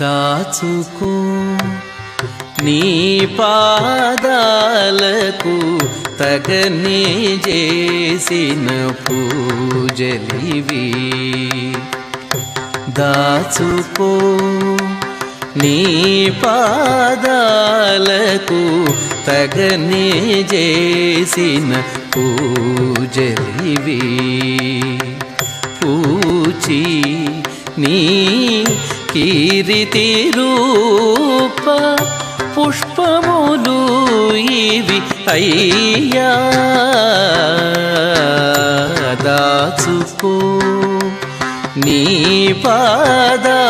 దాచుకో. నీ పాదాలకు తగనే చేసిన పూజలివి. దాచుకో. నీ పాదాలకు తగనే చేసిన పూజలివి. పూచి నీ కీరితి రూప పుష్పములు ఇవి అయ్యా. దాచుకో నీ పాదాలకు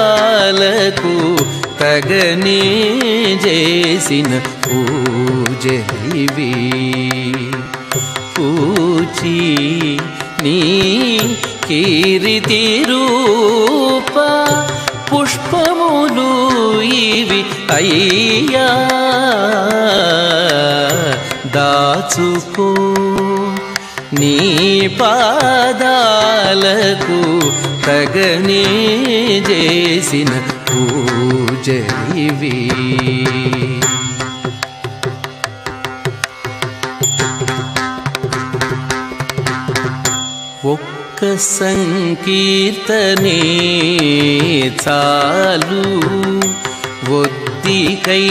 తగని చేసిన పూజలివి పూచి నీ కీరితి రూప పుష్పములు ఇవి అయ్యా. దాచుకో నీ పాదాలకు తగనే చేసిన పూజలివి. ఒక్క సంకీర్తనే చాలు. ఒద్దికై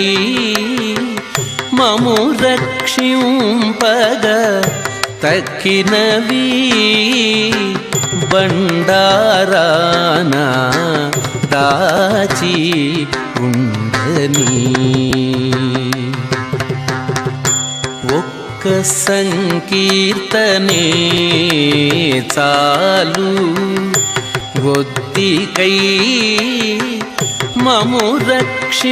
మము రక్షింపగ తక్కినవి బండారాన దాచి ఉండని. ఒక్క సంకీర్తనే చాలు. ఒద్దికై మము రక్షి